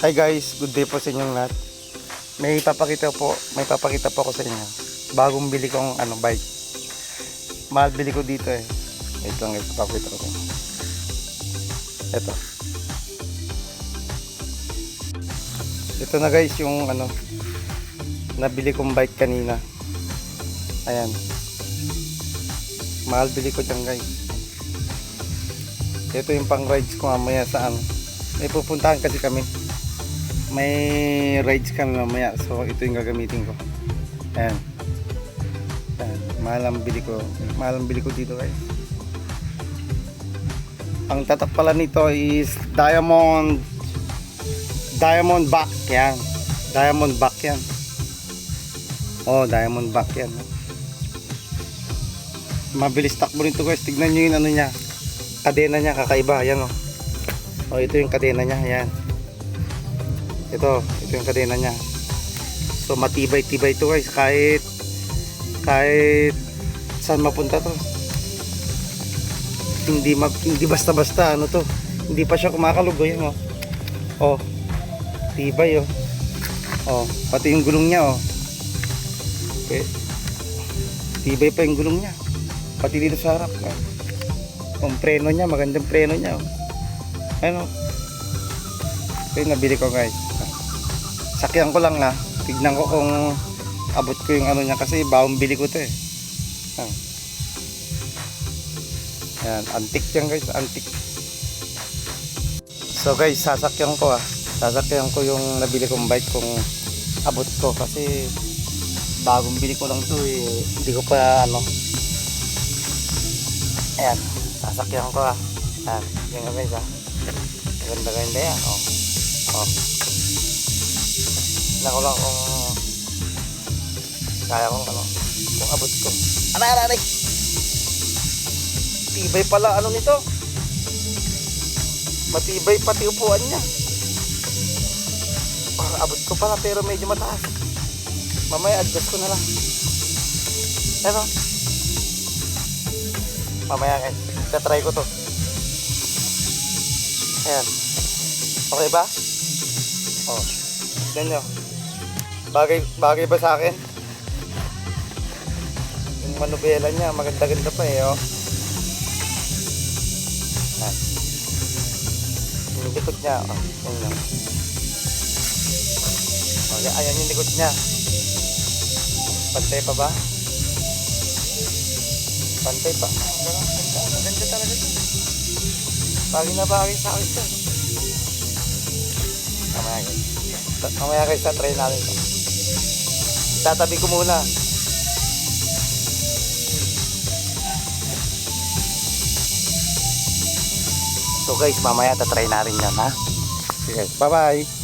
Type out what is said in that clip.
Hi guys, good day po sa inyong lahat. May papakita po, may papakita po ako sa inyo. Bagong bili kong ano, bike. Mahal bili ko dito eh. Wait lang guys, papakita ko. Ito. Ito na guys yung ano, nabili kong bike kanina. Ayan. Mahal bili ko dyan guys. Ito yung pang rides ko mamaya sa ano. May pupuntahan kasi kami may rides kami mamaya. So ito yung gagamitin ko. Ayan. Ayan. Mahal bili ko. Mahal bili ko dito guys. Ang tatak pala nito is diamond diamond back yan. Diamond back yan. Oh diamond back yan. Mabilis takbo nito guys. Tignan nyo yung ano niya. Kadena niya kakaiba. Yan oh. Oh ito yung kadena niya. Yan ito ito yung kadena niya. So matibay tibay to guys. Kahit kahit saan mapunta to. Hindi mag, hindi basta basta ano to. Hindi pa siya kumakalugo yan oh. Oh tibay oh. Oh pati yung gulong niya oh. Okay. tibay pa yung gulong niya. Pati dito sa harap oh. yung preno niya magandang preno niya oh. Ano ito yung nabili ko guys sakyan ko lang na tignan ko kung abot ko yung ano niya kasi bawang bili ko to eh Ayan. Ayan, antik yan guys, antik. So guys, sasakyan ko ah. Sasakyan ko yung nabili kong bike kung abot ko kasi bagong bili ko lang to eh. Hindi ko pa ano. Ayan, sasakyan ko ah. Ayan, yan nga guys ah. Ganda ganda yan oh. Oh. Tignan ko lang kung kaya kong ano, kung abot ko. Aray, aray, aray! Tibay pala ano nito. Matibay pati upuan niya. Parang abot ko pala pero medyo mataas. Mamaya adjust ko na lang. Ano? Mamaya guys, tatry ko to. Ayan. Okay ba? Oh. Nyo. Bagay, bagay ba sa akin? Yung manubela niya, maganda-ganda pa eh, oh. Ayan. Yung likod niya, oh. Yan lang. Yan- ayan yung likod niya. Pantay pa ba? Pantay pa. Maganda, maganda, talaga ito. Bagay na bagay sa akin ito. Mamaya guys. Mamaya guys, tatry natin ito. Tatabi ko muna. So guys, mamaya tatry natin yan ha. Sige, bye bye.